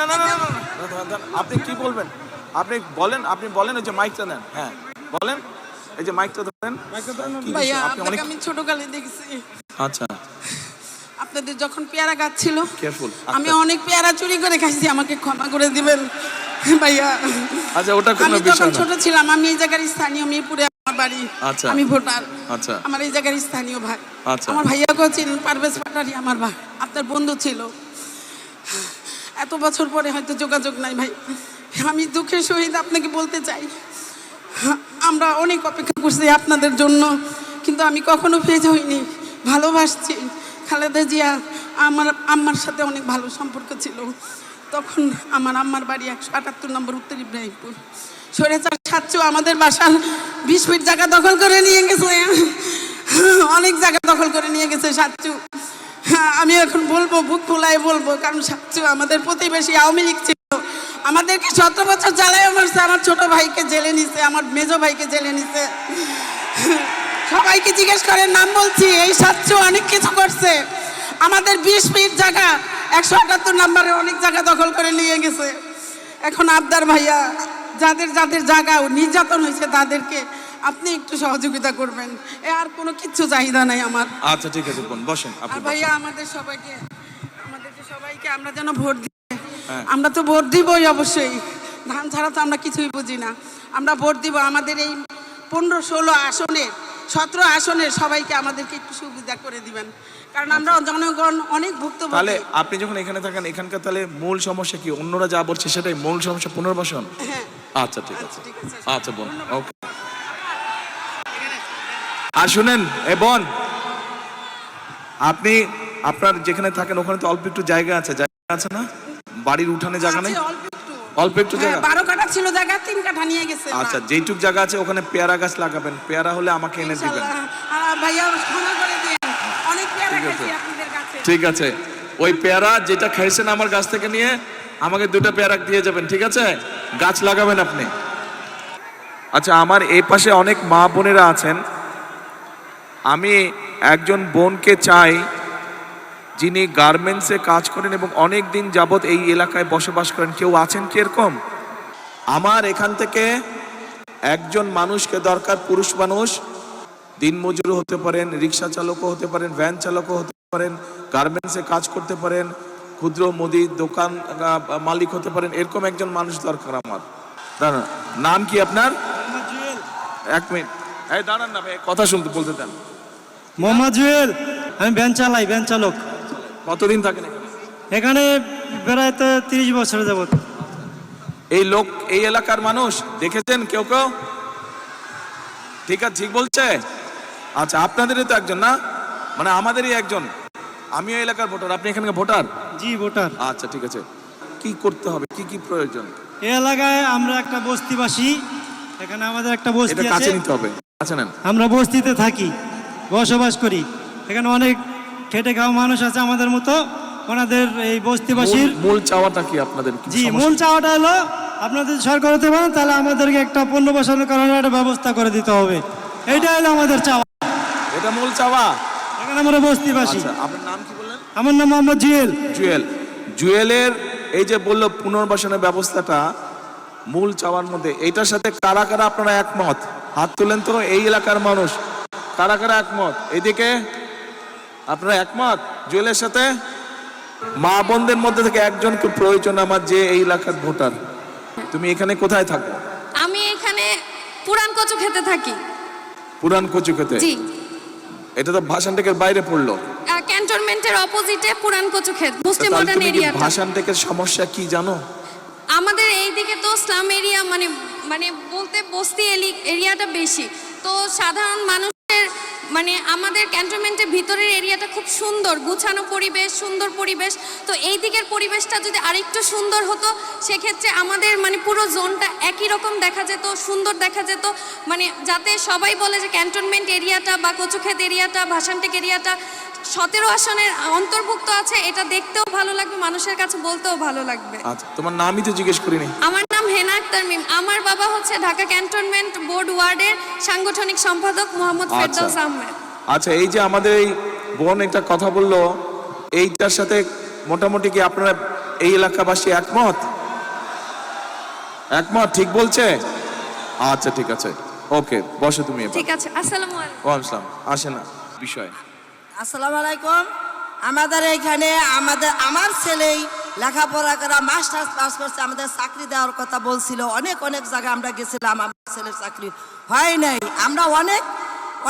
না না না। আপনি কি বলবেন আপনি বলেন আপনি বলেন ওই যে মাইকটা নেন হ্যাঁ বলেন এই যে মাইকটা ধরেন ভাইয়া আপনাকে আমি ছোটকালে দেখছি আচ্ছা আপনাদের যখন পেয়ারা গাছ ছিল কেয়ারফুল আমি অনেক পেয়ারা চুরি করে খাইছি আমাকে ক্ষমা করে দিবেন ভাইয়া আচ্ছা ওটা কোনো আমি বিষয় না ছোট ছিলাম আমি এই জায়গার স্থানীয় মিরপুরে আমার বাড়ি আচ্ছা। আমি ভোটার আচ্ছা আমার এই জায়গার স্থানীয় ভাই আচ্ছা। আমার ভাইয়াকেও চিনেন পারভেজ পাটারি আমার ভাই আপনার বন্ধু ছিল এত বছর পরে হয়তো যোগাযোগ নাই ভাই। আমি দুঃখের সহিত আপনাকে বলতে চাই। আমরা অনেক অপেক্ষা করছি আপনাদের জন্য, কিন্তু আমি কখনো ফেজ হইনি। ভালোবাসছি। খালেদা জিয়া আমার আম্মার সাথে অনেক ভালো সম্পর্ক ছিল। তখন আমার আম্মার বাড়ি একশো আটাত্তর নম্বর উত্তর ইব্রাহিমপুর। সরেচার সাতচু আমাদের বাসার বিশ ফিট জায়গা দখল করে নিয়ে গেছে। অনেক জায়গা দখল করে নিয়ে গেছে সাতচু হ্যাঁ, আমি এখন বলব বুক খোলায় বলব কারণ সাতচু আমাদের প্রতিবেশী আওয়ামী লীগ ছিল। আমাদেরকে সতেরো বছর জ্বালায় মারছে আমার ছোট ভাইকে জেলে নিছে আমার মেজো ভাইকে জেলে নিছে। সবাইকে জিজ্ঞেস করে নাম বলছি এই সাতশো অনেক কিছু করছে। আমাদের বিশ ফিট জায়গা একশো আটাত্তর নাম্বারে অনেক জায়গা দখল করে নিয়ে গেছে। এখন আবদার ভাইয়া যাদের যাদের জায়গা নির্যাতন হয়েছে তাদেরকে আপনি একটু সহযোগিতা করবেন। এ আর কোনো কিচ্ছু চাহিদা নাই আমার। আচ্ছা ঠিক আছে বোন বসেন আর আপনি ভাইয়া আমাদের সবাইকে আমাদেরকে সবাইকে আমরা যেন ভোট দিই হ্যাঁ। আমরা তো ভোট দিবই অবশ্যই। ধান ছাড়া তো আমরা কিছুই বুঝি না। আমরা ভোট দিব আমাদের এই পনেরো ষোলো আসনের সতেরো আসনের সবাইকে আমাদেরকে একটু সুবিধা করে দিবেন। কারণ আমরা জনগণ অনেক তাহলে ভুক্তভোগী আপনি যখন এখানে থাকেন এখানকার তাহলে মূল সমস্যা কি? অন্যরা যা বলছে সেটাই মূল সমস্যা পুনর্বাসন? হ্যাঁ। আচ্ছা ঠিক আছে। আচ্ছা ঠিক আছে। আচ্ছা বোন ওকে। আর শুনেন এ বোন আপনি আপনার যেখানে থাকেন ওখানে তো অল্প একটু জায়গা আছে। জায়গা আছে না? বাড়ির উঠানে জায়গা নেই? অল্প একটু। হ্যাঁ, জায়গা? বারো কাঠা ছিল জায়গা তিন কাঠা নিয়ে গেছে আচ্ছা যেইটুক জায়গা আছে ওখানে পেয়ারা গাছ লাগাবেন। পেয়ারা হলে আমাকে এনে দিবেন। আর ভাইয়া ক্ষমা করে দিন অনেক পেয়ারা ঠিক আছে। আপনাদের কাছে। ঠিক আছে। ওই পেয়ারা যেটা খাইছেন আমার গাছ থেকে নিয়ে আমাকে দুটো পেয়ারা দিয়ে যাবেন ঠিক আছে? গাছ লাগাবেন আপনি। আচ্ছা আমার এই পাশে অনেক মা বোনেরা আছেন। আমি একজন বোনকে চাই যিনি গার্মেন্টসে কাজ করেন এবং অনেক দিন যাবৎ এই এলাকায় বসবাস করেন। কেউ আছেন কি এরকম? আমার এখান থেকে একজন মানুষকে দরকার পুরুষ মানুষ। দিনমজুর হতে পারেন রিক্সা চালকও হতে পারেন ভ্যান চালকও হতে পারেন গার্মেন্টসে কাজ করতে পারেন ক্ষুদ্র মুদির দোকান মালিক হতে পারেন এরকম একজন মানুষ দরকার আমার। দাঁড়ান নাম কি আপনার? এক মিনিট। এই দাঁড়ান না ভাই কথা শুনতে বলতে দেন। মোহাম্মদ জুয়েল আমি ভ্যান চালাই ভ্যান চালক। কতদিন থাকেন এখানে? প্রায় তো তিরিশ বছর যাবত। এই লোক এই এলাকার মানুষ দেখেছেন কেউ কেউ? ঠিক আছে ঠিক বলছে? আচ্ছা আপনাদেরই তো একজন না? মানে আমাদেরই একজন। আমিও এলাকার ভোটার আপনি এখানকার ভোটার? জি ভোটার। আচ্ছা ঠিক আছে। কি করতে হবে? কি কি প্রয়োজন? এই এলাকায় আমরা একটা বস্তিবাসী এখানে আমাদের একটা এটা বস্তি কাছে আছে নিতে হবে। কাছে নেন। আমরা বস্তিতে থাকি। বসবাস করি। এখানে অনেক খেটে খাওয়া মানুষ আছে আমাদের মতো। ওনাদের এই বস্তিবাসীর মূল- চাওয়াটা কি আপনাদের? জি মূল চাওয়াটা হলো আপনাদের সরকার হতে পারেন তাহলে আমাদেরকে একটা পণ্য বসানোর কারণে একটা ব্যবস্থা করে দিতে হবে। এইটা হলো আমাদের চাওয়া। এটা মূল চাওয়া? এখানে আমরা বস্তিবাসী। আচ্ছা আপনার নাম কি বললেন? আমার নাম মোহাম্মদ জুয়েল। জুয়েল। জুয়েলের এই যে বলল পুনর্বাসনের ব্যবস্থাটা মূল চাওয়ার মধ্যে এটার সাথে কারা কারা আপনারা একমত? হাত তুলেন তো এই এলাকার মানুষ। কারা কারা একমত? এইদিকে আপনারা একমত? জুয়েলের সাথে? মা বোনদের মধ্যে থেকে একজনকে প্রয়োজন আমার যে এই এলাকার ভোটার। তুমি এখানে কোথায় থাকো? আমি এখানে পুরান কচু খেতে থাকি। পুরান কচু খেতে জি। এটা তো ভাষান টেকের বাইরে পড়ল। ক্যান্টনমেন্টের অপোজিটে পুরান কচু ক্ষেত মুসলিম মডার্ন তুমি কি এরিয়াটা। ভাষান সমস্যা কি জানো? আমাদের এই দিকে তো স্লাম এরিয়া মানে মানে বলতে বস্তি এরিয়াটা বেশি। তো সাধারণ মানুষের মানে আমাদের ক্যান্টনমেন্টের ভিতরের এরিয়াটা খুব সুন্দর গুছানো পরিবেশ সুন্দর পরিবেশ। তো এই দিকের পরিবেশটা যদি আরেকটু সুন্দর হতো সেক্ষেত্রে আমাদের মানে পুরো জোনটা একই রকম দেখা যেত সুন্দর দেখা যেত। মানে যাতে সবাই বলে যে ক্যান্টনমেন্ট এরিয়াটা বা কচুক্ষেত এরিয়াটা ভাসানটেক এরিয়াটা সতেরো আসনের অন্তর্ভুক্ত আছে এটা দেখতেও ভালো লাগবে মানুষের কাছে বলতেও ভালো লাগবে। আচ্ছা তোমার নামই তো জিজ্ঞেস করিনি। আমার নাম হেনা আক্তার মিম আমার বাবা হচ্ছে ঢাকা ক্যান্টনমেন্ট বোর্ড ওয়ার্ডের সাংগঠনিক সম্পাদক মোহাম্মদ আচ্ছা। ফেরদৌস আহমেদ। আচ্ছা এই যে আমাদের এই বোন একটা কথা বলল এইটার সাথে মোটামুটি কি আপনারা এই এলাকাবাসী একমত? একমত ঠিক বলছে? আচ্ছা ঠিক আছে। ওকে বসো তুমি ঠিক আছে আসসালামু আলাইকুম। ওয়ালাইকুম আসসালাম। আসে না বিষয়। আসসালামু আলাইকুম। আমাদের এখানে আমাদের আমার ছেলেই লেখাপড়া করা, মাস্টার্স পাস করছে, আমাদের চাকরি দেওয়ার কথা বলছিল। অনেক অনেক জায়গায় আমরা গেছিলাম, আমার ছেলের চাকরি হয় নাই। আমরা অনেক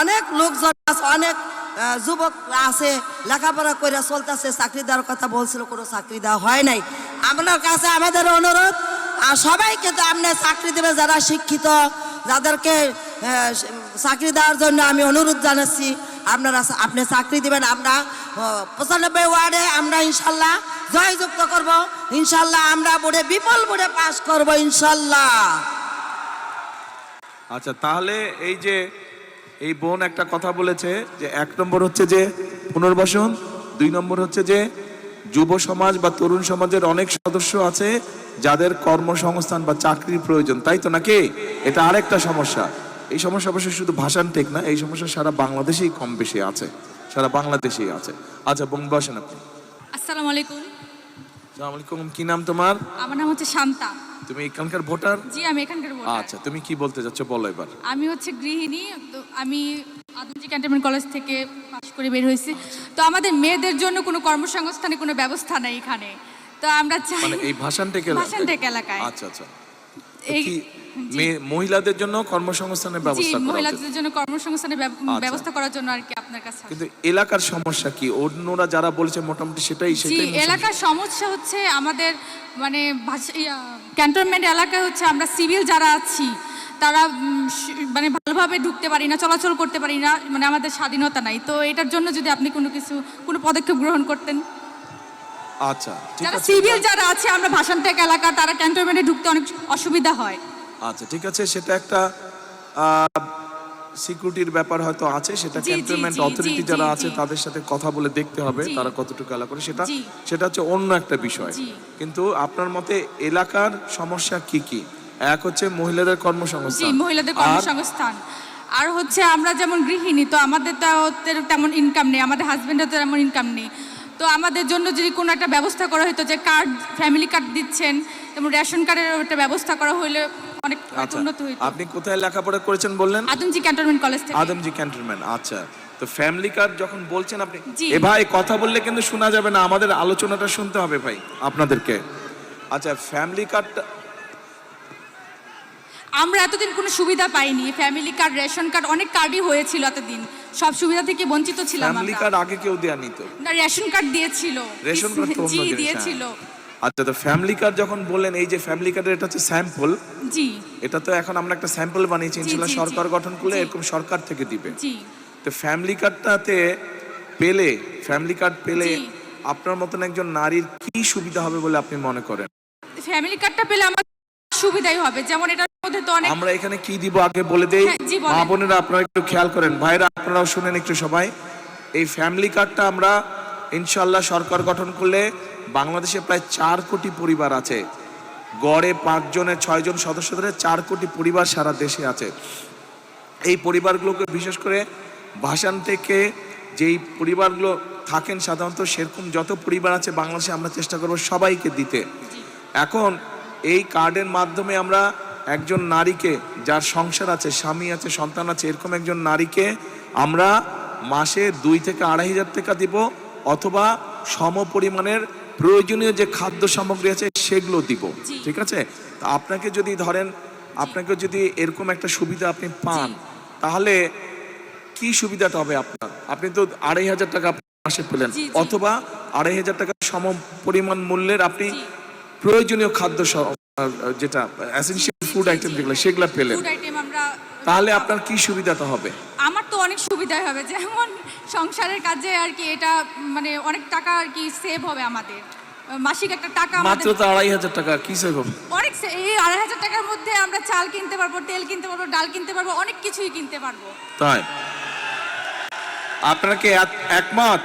অনেক লোকজন আছে, অনেক যুবক আছে, লেখাপড়া করে চলতেছে, চাকরি দেওয়ার কথা বলছিল, কোনো চাকরি দেওয়া হয় নাই। আপনার কাছে আমাদের অনুরোধ, আর সবাইকে তো আপনি চাকরি দেবে যারা শিক্ষিত, যাদেরকে চাকরি দেওয়ার জন্য আমি অনুরোধ জানাচ্ছি। আপনারা আপনি চাকরি দিবেন, আমরা পঁচানব্বই ওয়ার্ডে আমরা ইনশাল্লাহ জয়যুক্ত করব। ইনশাল্লাহ আমরা বোর্ডে, বিপুল বোর্ডে পাস করব ইনশাল্লাহ। আচ্ছা তাহলে এই যে, এই বোন একটা কথা বলেছে যে, এক নম্বর হচ্ছে যে পুনর্বাসন, দুই নম্বর হচ্ছে যে যুব সমাজ বা তরুণ সমাজের অনেক সদস্য আছে যাদের কর্মসংস্থান বা চাকরির প্রয়োজন, তাই তো নাকি? এটা আরেকটা সমস্যা। এই সমস্যা অবশ্যই শুধু ভাষান টেক না এই সমস্যা সারা বাংলাদেশেই কম বেশি আছে। সারা বাংলাদেশেই আছে। আচ্ছা বোন বসেন আপনি। আসসালামু আলাইকুম। আসসালামু আলাইকুম কি নাম তোমার? আমার নাম হচ্ছে শান্তা। তুমি এখানকার ভোটার? জি আমি এখানকার ভোটার। আচ্ছা তুমি কি বলতে চাচ্ছ বলো এবার। আমি হচ্ছে গৃহিণী তো আমি আদমজি ক্যান্টনমেন্ট কলেজ থেকে পাশ করে বের হয়েছি। তো আমাদের মেয়েদের জন্য কোনো কর্মসংস্থানে কোনো ব্যবস্থা নেই এখানে। তো আমরা চাই মানে এই ভাষান টেক ভাষান এলাকায়। আচ্ছা আচ্ছা। এই মহিলাদের জন্য কর্মসংস্থানের ব্যবস্থা মহিলাদের জন্য কর্মসংস্থানের আচ্ছা। ব্যবস্থা করার জন্য আর কি আপনার কাছে কিন্তু এলাকার সমস্যা কি? অন্যরা যারা বলেছে মোটামুটি সেটাই সেটাই এলাকার সমস্যা হচ্ছে আমাদের মানে ক্যান্টনমেন্ট এলাকায় হচ্ছে আমরা সিভিল যারা আছি তারা মানে ভালোভাবে ঢুকতে পারি না চলাচল করতে পারি না মানে আমাদের স্বাধীনতা নাই। তো এটার জন্য যদি আপনি কোনো কিছু কোনো পদক্ষেপ গ্রহণ করতেন? আচ্ছা যারা সিভিল যারা আছে আমরা ভাষানটেক এলাকা তারা ক্যান্টনমেন্টে ঢুকতে অনেক অসুবিধা হয়। আচ্ছা ঠিক আছে সেটা একটা সিকিউরিটির ব্যাপার হয়তো আছে সেটা ক্যান্টনমেন্ট অথরিটি যারা আছে তাদের সাথে কথা বলে দেখতে হবে তারা কতটুকু এলাকা করে। সেটা সেটা হচ্ছে অন্য একটা বিষয়। কিন্তু আপনার মতে এলাকার সমস্যা কি কি? এক হচ্ছে মহিলাদের কর্মসংস্থান। মহিলাদের কর্মসংস্থান। আর হচ্ছে আমরা যেমন গৃহিণী তো আমাদের তো তেমন ইনকাম নেই আমাদের হাজবেন্ডের তো তেমন ইনকাম নেই। তো আমাদের জন্য যদি কোনো একটা ব্যবস্থা করা হতো যে কার্ড ফ্যামিলি কার্ড দিচ্ছেন যেমন রেশন কার্ডের একটা ব্যবস্থা করা হলে অনেক আচ্ছা উন্নত হইতো আপনি কোথায় লেখাপড়া করেছেন বললেন? আদমজি ক্যান্টনমেন্ট কলেজ থেকে। আদমজি ক্যান্টনমেন্ট আচ্ছা। তো ফ্যামিলি কার্ড যখন বলছেন আপনি এ ভাই কথা বললে কিন্তু শোনা যাবে না আমাদের আলোচনাটা শুনতে হবে ভাই আপনাদেরকে। আচ্ছা ফ্যামিলি কার্ডটা আমরা এতদিন কোনো সুবিধা পাইনি। ফ্যামিলি কার্ড রেশন কার্ড অনেক কার্ডই হয়েছিল এতদিন। সব সুবিধা থেকে বঞ্চিত ছিলাম ফ্যামিলি কার্ড আগে কেউ দেয়া নিত না রেশন কার্ড দিয়েছিল। রেশন কার্ড তো হ্যাঁ। দিয়েছিল। আচ্ছা তো ফ্যামিলি কার্ড যখন বললেন এই যে ফ্যামিলি কার্ডের এটা হচ্ছে স্যাম্পল জি। এটা তো এখন আমরা একটা স্যাম্পল বানিয়েছি জি। সরকার গঠন করলে এরকম সরকার থেকে দিবে। জি। তো ফ্যামিলি কার্ডটাতে পেলে ফ্যামিলি কার্ড পেলে আপনার মতন একজন নারীর কি সুবিধা হবে বলে আপনি মনে করেন? ফ্যামিলি কার্ডটা পেলে আমার সুবিধাই হবে। যেমন এটার মধ্যে তো অনেক আমরা এখানে কি দিব আগে বলে দেই? হ্যাঁ। মা বোনেরা আপনারা একটু খেয়াল করেন। ভাইরা আপনারাও শুনেন একটু সবাই। এই ফ্যামিলি কার্ডটা আমরা ইনশাল্লাহ সরকার গঠন করলে বাংলাদেশে প্রায় চার কোটি পরিবার আছে। গড়ে পাঁচজনের, ছয়জন সদস্য ধরে চার কোটি পরিবার সারা দেশে আছে। এই পরিবারগুলোকে বিশেষ করে ভাষান থেকে যেই পরিবারগুলো থাকেন সাধারণত সেরকম যত পরিবার আছে বাংলাদেশে আমরা চেষ্টা করব সবাইকে দিতে। এখন এই কার্ডের মাধ্যমে আমরা একজন নারীকে, যার সংসার আছে, স্বামী আছে, সন্তান আছে, এরকম একজন নারীকে আমরা মাসে দুই থেকে আড়াই হাজার টাকা দিব। অথবা সম পরিমাণের প্রয়োজনীয় যে খাদ্য সামগ্রী আছে সেগুলো দিব। ঠিক আছে? তা আপনাকে যদি ধরেন আপনাকে যদি এরকম একটা সুবিধা আপনি পান তাহলে কি সুবিধাটা হবে আপনার? আপনি তো আড়াই হাজার টাকা মাসে পেলেন। অথবা আড়াই হাজার টাকা সম পরিমাণ মূল্যের আপনি প্রয়োজনীয় খাদ্য যেটা এসেনশিয়াল ফুড আইটেম যেগুলো সেগুলো পেলেন। তাহলে আপনার কি সুবিধাটা হবে? আমার তো অনেক সুবিধাই হবে। যেমন সংসারের কাজে আর কি এটা মানে অনেক টাকা আর কি সেভ হবে আমাদের। মাসিক একটা টাকা মাত্র তো আড়াই হাজার টাকা কি সেভ হবে? অনেক এই আড়াই হাজার টাকার মধ্যে আমরা চাল কিনতে পারব তেল কিনতে পারব ডাল কিনতে পারব অনেক কিছুই কিনতে পারব। তাই? আপনারা কি এক- একমত?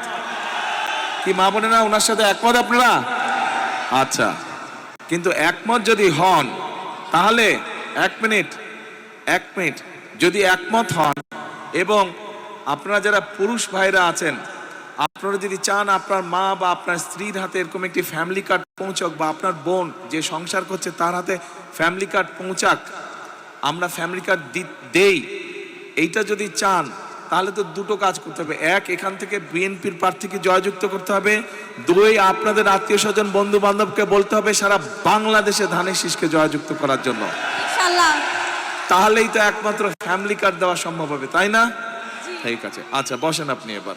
কি মা বোনেরা ওনার সাথে একমত আপনারা? আচ্ছা কিন্তু একমত যদি হন তাহলে এক মিনিট এক মিনিট যদি একমত হন এবং আপনারা যারা পুরুষ ভাইরা আছেন আপনারা যদি চান আপনার মা বা আপনার স্ত্রীর হাতে এরকম একটি ফ্যামিলি কার্ড পৌঁছক বা আপনার বোন যে সংসার করছে তার হাতে ফ্যামিলি কার্ড পৌঁছাক আমরা ফ্যামিলি কার্ড দেই। এইটা যদি চান তাহলে তো দুটো কাজ করতে হবে। এক এখান থেকে বিএনপির প্রার্থীকে জয়যুক্ত করতে হবে। দুই আপনাদের আত্মীয় স্বজন বন্ধু বান্ধবকে বলতে হবে সারা বাংলাদেশে ধানের শীষকে জয়যুক্ত করার জন্য। তাহলেই তো একমাত্র ফ্যামিলি কার্ড দেওয়া সম্ভব হবে তাই না? ঠিক আছে। আচ্ছা বসেন আপনি এবার।